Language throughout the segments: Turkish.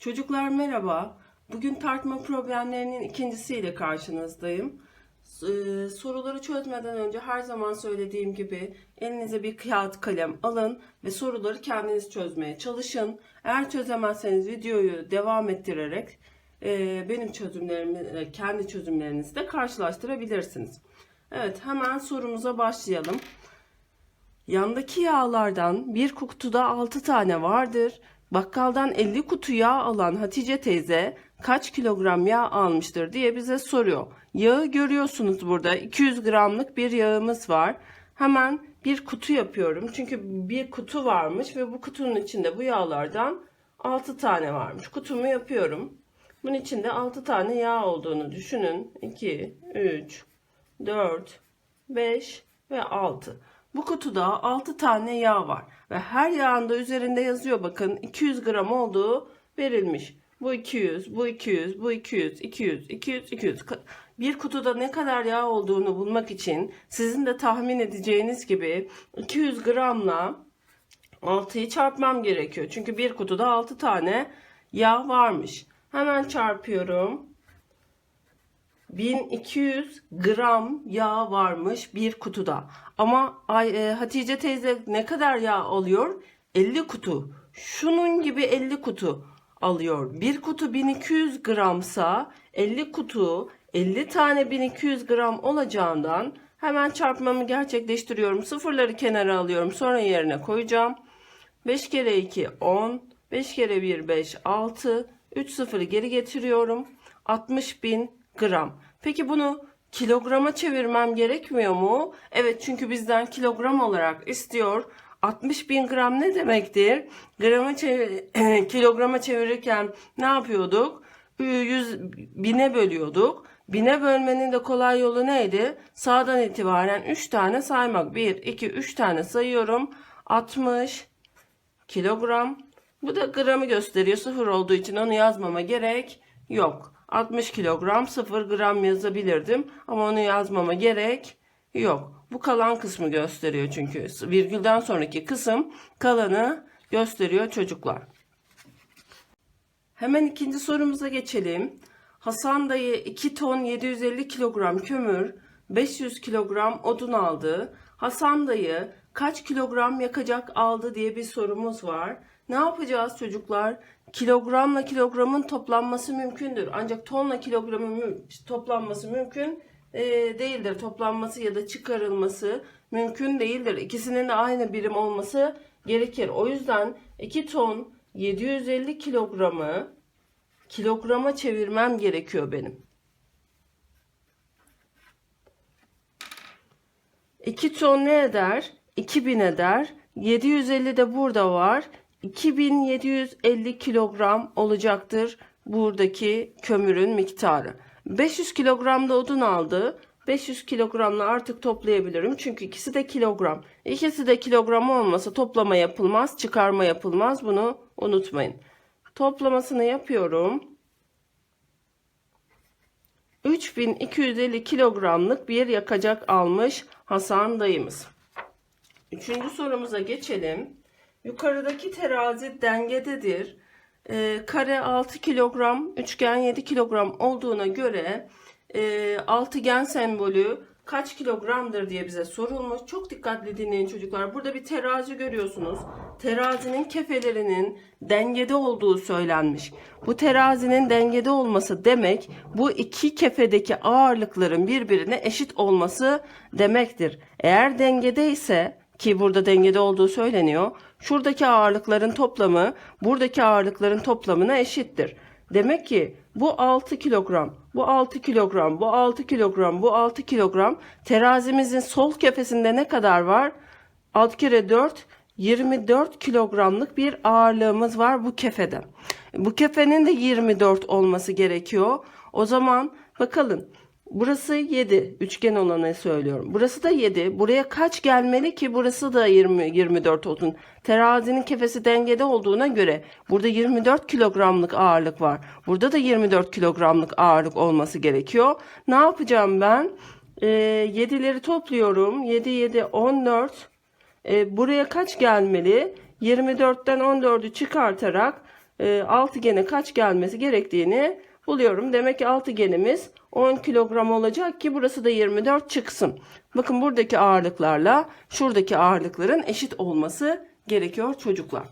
Çocuklar merhaba. Bugün tartma problemlerinin ikincisiyle karşınızdayım. Ee, soruları çözmeden önce her zaman söylediğim gibi elinize bir kağıt kalem alın ve soruları kendiniz çözmeye çalışın. Eğer çözemezseniz videoyu devam ettirerek e, benim çözümlerimi, e, kendi çözümlerinizi de karşılaştırabilirsiniz. Evet hemen sorumuza başlayalım. Yandaki yağlardan bir kutuda 6 tane vardır. Bakkaldan 50 kutu yağ alan Hatice teyze kaç kilogram yağ almıştır diye bize soruyor. Yağı görüyorsunuz burada 200 gramlık bir yağımız var. Hemen bir kutu yapıyorum. Çünkü bir kutu varmış ve bu kutunun içinde bu yağlardan 6 tane varmış. Kutumu yapıyorum. Bunun içinde 6 tane yağ olduğunu düşünün. 2, 3, 4, 5 ve 6. Bu kutuda 6 tane yağ var ve her yağın da üzerinde yazıyor bakın 200 gram olduğu verilmiş. Bu 200, bu 200, bu 200, 200, 200, 200. Bir kutuda ne kadar yağ olduğunu bulmak için sizin de tahmin edeceğiniz gibi 200 gramla 6'yı çarpmam gerekiyor. Çünkü bir kutuda 6 tane yağ varmış. Hemen çarpıyorum. 1200 gram yağ varmış bir kutuda. Ama e, Hatice teyze ne kadar yağ alıyor? 50 kutu. Şunun gibi 50 kutu alıyor. Bir kutu 1200 gramsa 50 kutu 50 tane 1200 gram olacağından hemen çarpmamı gerçekleştiriyorum. Sıfırları kenara alıyorum. Sonra yerine koyacağım. 5 kere 2 10. 5 kere 1 5 6. 3 sıfırı geri getiriyorum. 60 bin gram. Peki bunu kilograma çevirmem gerekmiyor mu? Evet çünkü bizden kilogram olarak istiyor. 60 bin gram ne demektir? Grama çevir, kilograma çevirirken ne yapıyorduk? 100 bine bölüyorduk. Bine bölmenin de kolay yolu neydi? Sağdan itibaren 3 tane saymak. 1, 2, 3 tane sayıyorum. 60 kilogram. Bu da gramı gösteriyor. Sıfır olduğu için onu yazmama gerek yok. 60 kilogram 0 gram yazabilirdim ama onu yazmama gerek yok. Bu kalan kısmı gösteriyor çünkü virgülden sonraki kısım kalanı gösteriyor çocuklar. Hemen ikinci sorumuza geçelim. Hasan dayı 2 ton 750 kilogram kömür, 500 kilogram odun aldı. Hasan dayı kaç kilogram yakacak aldı diye bir sorumuz var. Ne yapacağız çocuklar? Kilogramla kilogramın toplanması mümkündür. Ancak tonla kilogramın toplanması mümkün e, değildir. Toplanması ya da çıkarılması mümkün değildir. İkisinin de aynı birim olması gerekir. O yüzden 2 ton 750 kilogramı kilograma çevirmem gerekiyor benim. 2 ton ne eder? 2000 eder. 750 de burada var. 2750 kilogram olacaktır buradaki kömürün miktarı. 500 kilogram da odun aldı. 500 kilogramla artık toplayabilirim. Çünkü ikisi de kilogram. İkisi de kilogram olmasa toplama yapılmaz, çıkarma yapılmaz. Bunu unutmayın. Toplamasını yapıyorum. 3250 kilogramlık bir yakacak almış Hasan dayımız. Üçüncü sorumuza geçelim. Yukarıdaki terazi dengededir. Ee, kare 6 kilogram, üçgen 7 kilogram olduğuna göre e, altıgen sembolü kaç kilogramdır diye bize sorulmuş. Çok dikkatli dinleyin çocuklar. Burada bir terazi görüyorsunuz. Terazinin kefelerinin dengede olduğu söylenmiş. Bu terazinin dengede olması demek bu iki kefedeki ağırlıkların birbirine eşit olması demektir. Eğer dengede ise ki burada dengede olduğu söyleniyor. Şuradaki ağırlıkların toplamı buradaki ağırlıkların toplamına eşittir. Demek ki bu 6 kilogram, bu 6 kilogram, bu 6 kilogram, bu 6 kilogram terazimizin sol kefesinde ne kadar var? 6 kere 4 24 kilogramlık bir ağırlığımız var bu kefede. Bu kefenin de 24 olması gerekiyor. O zaman bakalım Burası 7. Üçgen olanı söylüyorum. Burası da 7. Buraya kaç gelmeli ki burası da 20 24 olsun. Terazinin kefesi dengede olduğuna göre burada 24 kilogramlık ağırlık var. Burada da 24 kilogramlık ağırlık olması gerekiyor. Ne yapacağım ben? Ee, 7'leri topluyorum. 7 7 14. Ee, buraya kaç gelmeli? 24'ten 14'ü çıkartarak e, altıgene kaç gelmesi gerektiğini buluyorum. Demek ki altıgenimiz 10 kilogram olacak ki burası da 24 çıksın. Bakın buradaki ağırlıklarla şuradaki ağırlıkların eşit olması gerekiyor çocuklar.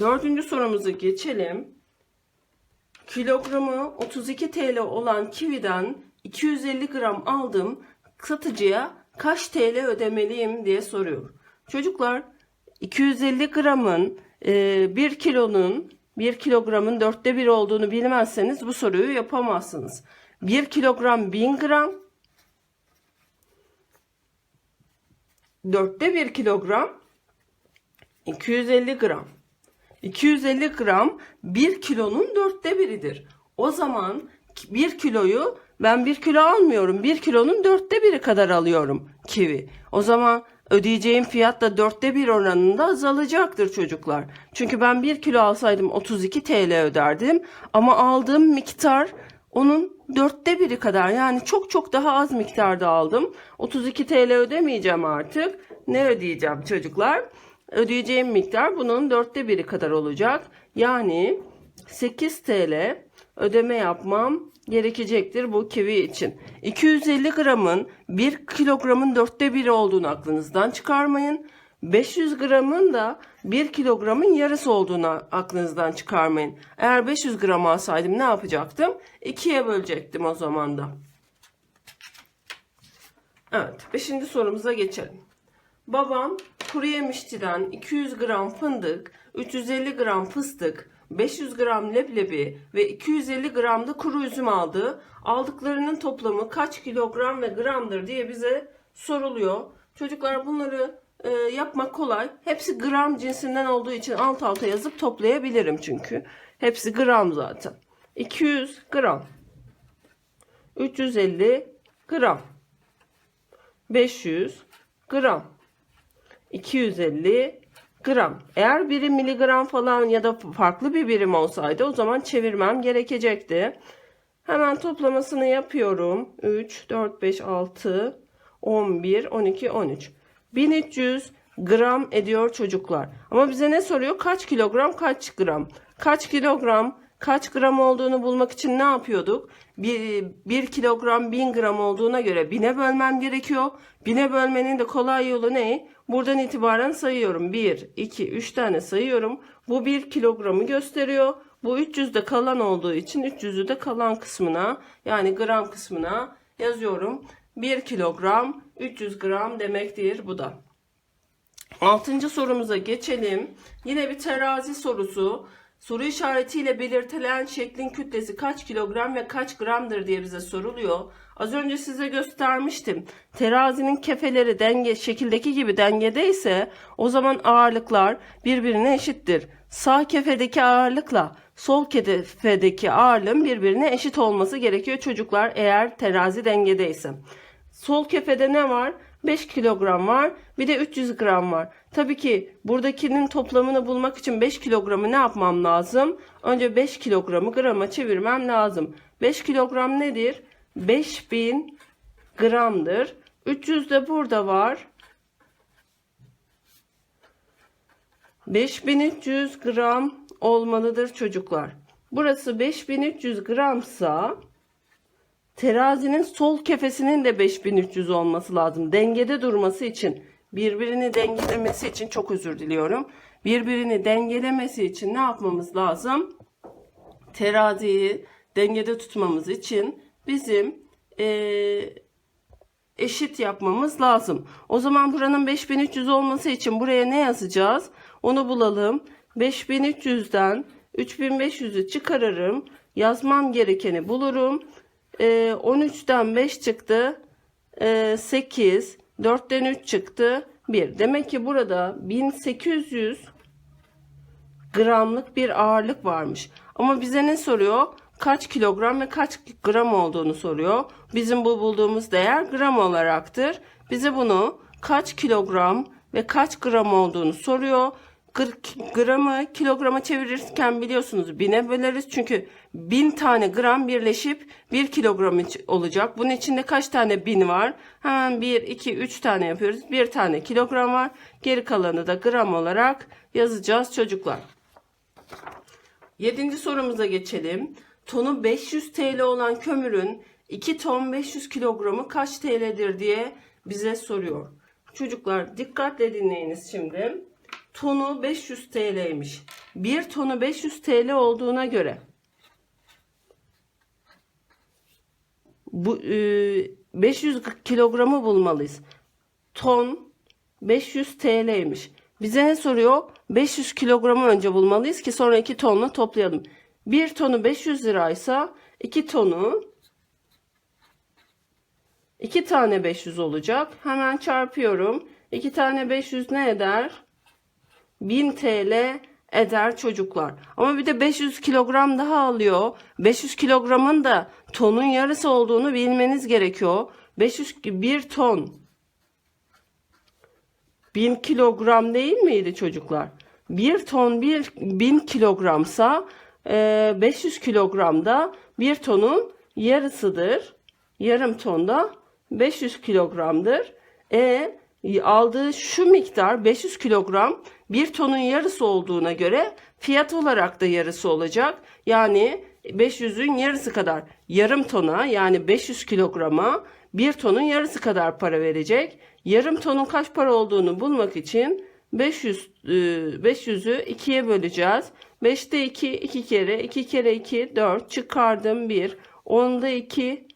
Dördüncü sorumuzu geçelim. Kilogramı 32 TL olan kividen 250 gram aldım. Satıcıya kaç TL ödemeliyim diye soruyor. Çocuklar 250 gramın 1 kilonun 1 kilogramın dörtte bir olduğunu bilmezseniz bu soruyu yapamazsınız. 1 kilogram 1000 gram dörtte 1 kilogram 250 gram. 250 gram 1 kilonun dörtte biridir. O zaman 1 kiloyu ben 1 kilo almıyorum. 1 kilonun dörtte biri kadar alıyorum kivi. O zaman ödeyeceğim fiyat da dörtte bir oranında azalacaktır çocuklar. Çünkü ben 1 kilo alsaydım 32 TL öderdim. Ama aldığım miktar onun dörtte biri kadar yani çok çok daha az miktarda aldım. 32 TL ödemeyeceğim artık. Ne ödeyeceğim çocuklar? Ödeyeceğim miktar bunun dörtte biri kadar olacak. Yani 8 TL ödeme yapmam gerekecektir bu kivi için. 250 gramın 1 kilogramın dörtte biri olduğunu aklınızdan çıkarmayın. 500 gramın da 1 kilogramın yarısı olduğunu aklınızdan çıkarmayın. Eğer 500 gram alsaydım ne yapacaktım? 2'ye bölecektim o zaman da. Evet, 5. sorumuza geçelim. Babam kuru yemişçiden 200 gram fındık, 350 gram fıstık, 500 gram leblebi ve 250 gram da kuru üzüm aldı. Aldıklarının toplamı kaç kilogram ve gramdır diye bize soruluyor. Çocuklar bunları e, yapmak kolay. Hepsi gram cinsinden olduğu için alt alta yazıp toplayabilirim çünkü. Hepsi gram zaten. 200 gram. 350 gram. 500 gram. 250 gram. Eğer biri miligram falan ya da farklı bir birim olsaydı o zaman çevirmem gerekecekti. Hemen toplamasını yapıyorum. 3, 4, 5, 6, 11, 12, 13. 1300 gram ediyor çocuklar. Ama bize ne soruyor? Kaç kilogram, kaç gram? Kaç kilogram, kaç gram olduğunu bulmak için ne yapıyorduk? 1, 1 kilogram 1000 gram olduğuna göre 1000'e bölmem gerekiyor. 1000'e bölmenin de kolay yolu ne? Buradan itibaren sayıyorum. 1, 2, 3 tane sayıyorum. Bu 1 kilogramı gösteriyor. Bu 300 de kalan olduğu için 300'ü de kalan kısmına yani gram kısmına yazıyorum. 1 kilogram 300 gram demektir bu da. Altıncı sorumuza geçelim. Yine bir terazi sorusu. Soru işaretiyle belirtilen şeklin kütlesi kaç kilogram ve kaç gramdır diye bize soruluyor. Az önce size göstermiştim. Terazinin kefeleri denge şekildeki gibi dengedeyse o zaman ağırlıklar birbirine eşittir. Sağ kefedeki ağırlıkla sol kefedeki ağırlığın birbirine eşit olması gerekiyor çocuklar eğer terazi dengedeyse. Sol kefede ne var? 5 kilogram var. Bir de 300 gram var. Tabii ki buradakinin toplamını bulmak için 5 kilogramı ne yapmam lazım? Önce 5 kilogramı grama çevirmem lazım. 5 kilogram nedir? 5000 gramdır. 300 de burada var. 5300 gram olmalıdır çocuklar. Burası 5300 gramsa terazinin sol kefesinin de 5300 olması lazım. Dengede durması için, birbirini dengelemesi için çok özür diliyorum. Birbirini dengelemesi için ne yapmamız lazım? Teraziyi dengede tutmamız için bizim eee eşit yapmamız lazım. O zaman buranın 5300 olması için buraya ne yazacağız? Onu bulalım. 5300'den 3500'ü çıkarırım. Yazmam gerekeni bulurum. Ee, 13'ten 5 çıktı. Ee, 8. 4'ten 3 çıktı. 1. Demek ki burada 1800 gramlık bir ağırlık varmış. Ama bize ne soruyor? Kaç kilogram ve kaç gram olduğunu soruyor. Bizim bu bulduğumuz değer gram olaraktır. Bize bunu kaç kilogram ve kaç gram olduğunu soruyor. 40 gramı kilograma çevirirken biliyorsunuz bine böleriz. Çünkü bin tane gram birleşip bir kilogram olacak. Bunun içinde kaç tane bin var? Hemen 1, 2, 3 tane yapıyoruz. Bir tane kilogram var. Geri kalanı da gram olarak yazacağız çocuklar. Yedinci sorumuza geçelim. Tonu 500 TL olan kömürün 2 ton 500 kilogramı kaç TL'dir diye bize soruyor. Çocuklar dikkatle dinleyiniz şimdi. Tonu 500 TL'ymiş. 1 tonu 500 TL olduğuna göre bu e, 500 kilogramı bulmalıyız. Ton 500 TL'ymiş. Bize ne soruyor? 500 kilogramı önce bulmalıyız ki sonra 2 tonla toplayalım. 1 tonu 500 liraysa 2 tonu 2 tane 500 olacak. Hemen çarpıyorum. 2 tane 500 ne eder? 1000 TL eder çocuklar. Ama bir de 500 kilogram daha alıyor. 500 kilogramın da tonun yarısı olduğunu bilmeniz gerekiyor. 500 1 ton 1000 kilogram değil miydi çocuklar? 1 ton 1 1000 kilogramsa e, 500 kilogramda 1 tonun yarısıdır. Yarım tonda 500 kilogramdır. E aldığı şu miktar 500 kilogram 1 tonun yarısı olduğuna göre fiyat olarak da yarısı olacak. Yani 500'ün yarısı kadar yarım tona yani 500 kilograma 1 tonun yarısı kadar para verecek. Yarım tonun kaç para olduğunu bulmak için 500 e, 500'ü 2'ye böleceğiz. 5'te 2 2 kere 2 kere 2 4 çıkardım 1. 10'da 2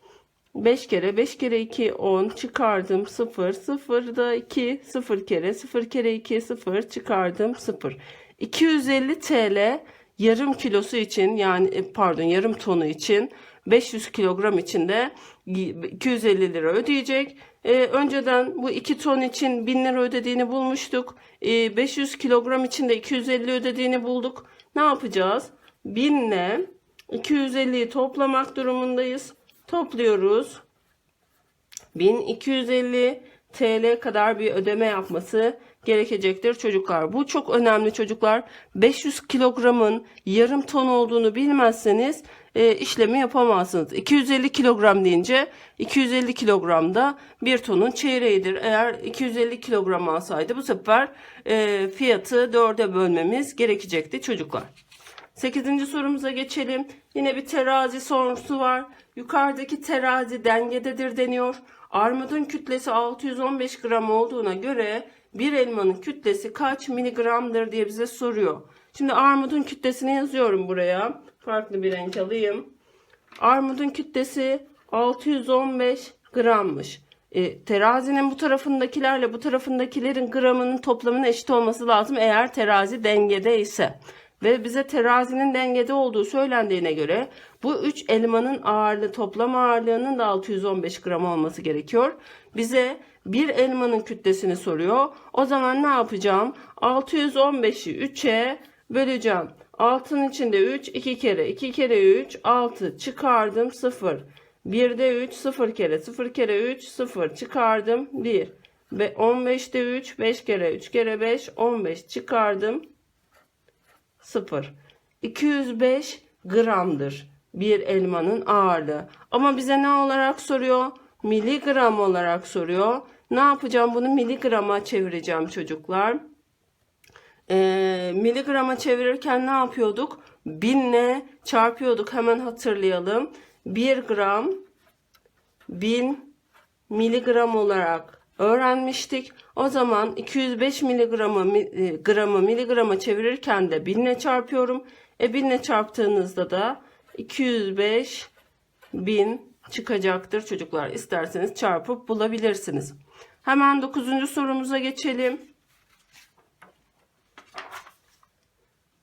5 kere 5 kere 2 10 çıkardım 0 0'da 2 0 kere 0 kere 2 0 çıkardım 0. 250 TL yarım kilosu için yani e, pardon yarım tonu için 500 kilogram için de 250 lira ödeyecek. Ee, önceden bu 2 ton için 1000 lira ödediğini bulmuştuk. Ee, 500 kilogram için de 250 ödediğini bulduk. Ne yapacağız? 1000 ile 250'yi toplamak durumundayız. Topluyoruz. 1250 TL kadar bir ödeme yapması gerekecektir çocuklar. Bu çok önemli çocuklar. 500 kilogramın yarım ton olduğunu bilmezseniz e, işlemi yapamazsınız. 250 kilogram deyince 250 kilogramda bir tonun çeyreğidir. Eğer 250 kilogram alsaydı bu sefer e, fiyatı dörde bölmemiz gerekecekti çocuklar. 8. sorumuza geçelim. Yine bir terazi sorusu var. Yukarıdaki terazi dengededir deniyor. Armudun kütlesi 615 gram olduğuna göre bir elmanın kütlesi kaç miligramdır diye bize soruyor. Şimdi armudun kütlesini yazıyorum buraya. Farklı bir renk alayım. Armudun kütlesi 615 grammış. E, terazinin bu tarafındakilerle bu tarafındakilerin gramının toplamının eşit olması lazım eğer terazi dengede ise. Ve bize terazinin dengede olduğu söylendiğine göre bu 3 elmanın ağırlığı toplam ağırlığının da 615 gram olması gerekiyor. Bize bir elmanın kütlesini soruyor. O zaman ne yapacağım? 615'i 3'e böleceğim. 6'nın içinde 3, 2 kere, 2 kere 3, 6 çıkardım 0. 1'de 3, 0 kere, 0 kere 3, 0 çıkardım 1. Ve 15'te 3, 5 kere, 3 kere 5, 15 çıkardım 0. 205 gramdır bir elmanın ağırlığı. Ama bize ne olarak soruyor? Miligram olarak soruyor. Ne yapacağım? Bunu miligrama çevireceğim çocuklar. Ee, miligrama çevirirken ne yapıyorduk? Binle çarpıyorduk. Hemen hatırlayalım. 1 gram 1000 miligram olarak öğrenmiştik. O zaman 205 miligramı e, gramı miligrama çevirirken de binle çarpıyorum. E binle çarptığınızda da 205 bin çıkacaktır çocuklar. İsterseniz çarpıp bulabilirsiniz. Hemen 9. sorumuza geçelim.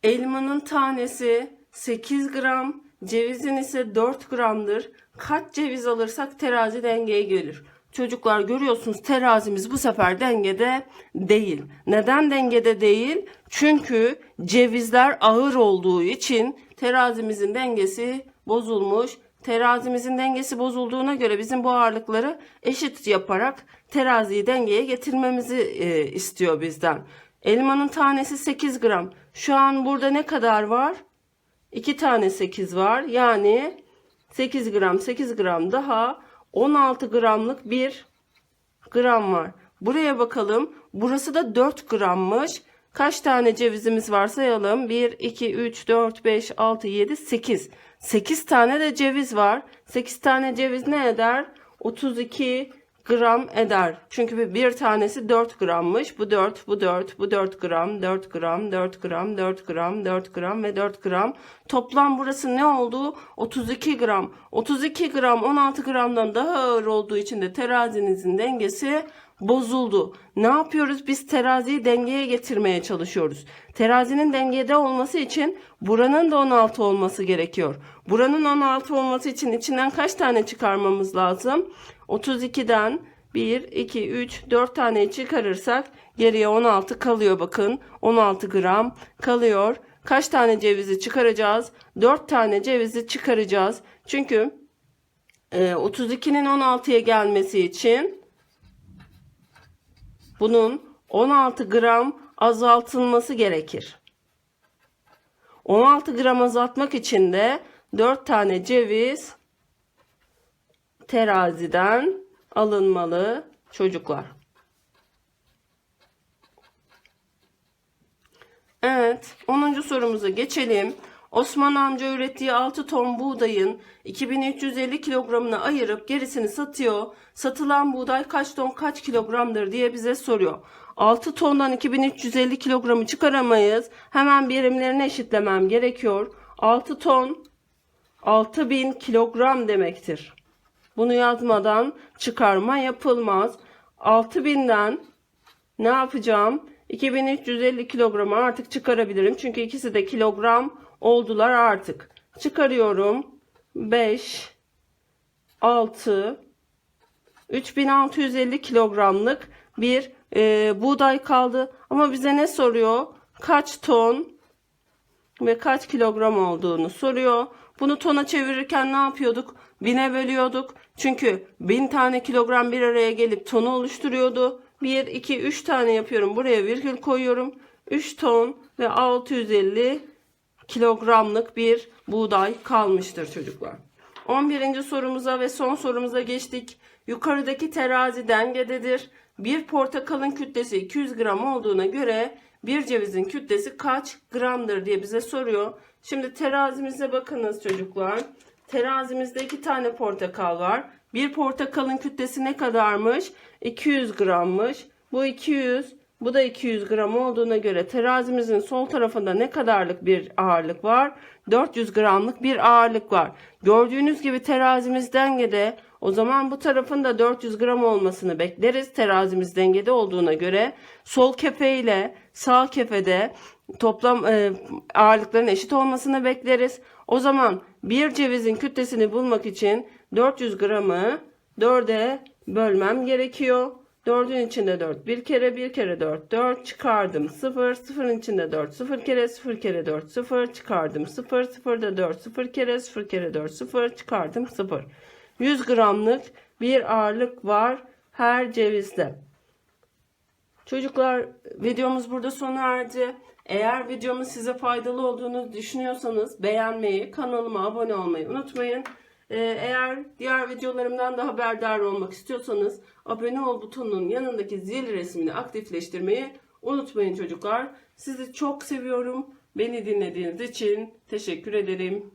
Elmanın tanesi 8 gram, cevizin ise 4 gramdır. Kaç ceviz alırsak terazi dengeye gelir. Çocuklar görüyorsunuz terazimiz bu sefer dengede değil. Neden dengede değil? Çünkü cevizler ağır olduğu için terazimizin dengesi bozulmuş. Terazimizin dengesi bozulduğuna göre bizim bu ağırlıkları eşit yaparak teraziyi dengeye getirmemizi e, istiyor bizden. Elmanın tanesi 8 gram. Şu an burada ne kadar var? 2 tane 8 var. Yani 8 gram 8 gram daha 16 gramlık bir gram var. Buraya bakalım. Burası da 4 grammış. Kaç tane cevizimiz var sayalım. 1, 2, 3, 4, 5, 6, 7, 8. 8 tane de ceviz var. 8 tane ceviz ne eder? 32 gram eder. Çünkü bir- tanesi 4 grammış. Bu 4, bu 4, bu 4 gram, 4 gram, 4 gram, 4 gram, 4 gram ve 4 gram. Toplam burası ne oldu? 32 gram. 32 gram 16 gramdan daha ağır olduğu için de terazinizin dengesi bozuldu. Ne yapıyoruz? Biz teraziyi dengeye getirmeye çalışıyoruz. Terazinin dengede olması için buranın da 16 olması gerekiyor. Buranın 16 olması için içinden kaç tane çıkarmamız lazım? 32'den 1, 2, 3, 4 tane çıkarırsak geriye 16 kalıyor bakın. 16 gram kalıyor. Kaç tane cevizi çıkaracağız? 4 tane cevizi çıkaracağız. Çünkü e, 32'nin 16'ya gelmesi için bunun 16 gram azaltılması gerekir. 16 gram azaltmak için de 4 tane ceviz teraziden alınmalı çocuklar. Evet, 10. sorumuza geçelim. Osman amca ürettiği 6 ton buğdayın 2350 kilogramını ayırıp gerisini satıyor. Satılan buğday kaç ton kaç kilogramdır diye bize soruyor. 6 tondan 2350 kilogramı çıkaramayız. Hemen birimlerini eşitlemem gerekiyor. 6 ton 6000 kilogram demektir. Bunu yazmadan çıkarma yapılmaz. 6000'den ne yapacağım? 2350 kilogramı artık çıkarabilirim. Çünkü ikisi de kilogram oldular artık. Çıkarıyorum. 5 6 3650 kilogramlık bir e, buğday kaldı. Ama bize ne soruyor? Kaç ton ve kaç kilogram olduğunu soruyor. Bunu tona çevirirken ne yapıyorduk? Bine bölüyorduk. Çünkü bin tane kilogram bir araya gelip tonu oluşturuyordu. 1, 2, 3 tane yapıyorum. Buraya virgül koyuyorum. 3 ton ve 650 kilogramlık bir buğday kalmıştır çocuklar. 11. sorumuza ve son sorumuza geçtik. Yukarıdaki terazi dengededir. Bir portakalın kütlesi 200 gram olduğuna göre bir cevizin kütlesi kaç gramdır diye bize soruyor. Şimdi terazimize bakınız çocuklar. Terazimizde iki tane portakal var. Bir portakalın kütlesi ne kadarmış? 200 grammış. Bu 200, bu da 200 gram olduğuna göre terazimizin sol tarafında ne kadarlık bir ağırlık var? 400 gramlık bir ağırlık var. Gördüğünüz gibi terazimiz dengede. O zaman bu tarafın da 400 gram olmasını bekleriz. Terazimiz dengede olduğuna göre sol kefe ile sağ kefede toplam e, ağırlıkların eşit olmasını bekleriz. O zaman bir cevizin kütlesini bulmak için 400 gramı 4'e bölmem gerekiyor. 4'ün içinde 4 bir kere bir kere 4 4 çıkardım 0 0'ın içinde 4 0 kere 0 kere 4 0 çıkardım 0 0'da 4 0 kere 0 kere 4 0 çıkardım 0 100 gramlık bir ağırlık var her cevizde. Çocuklar videomuz burada sona erdi. Eğer videomun size faydalı olduğunu düşünüyorsanız beğenmeyi, kanalıma abone olmayı unutmayın. Ee, eğer diğer videolarımdan da haberdar olmak istiyorsanız abone ol butonunun yanındaki zil resmini aktifleştirmeyi unutmayın çocuklar. Sizi çok seviyorum. Beni dinlediğiniz için teşekkür ederim.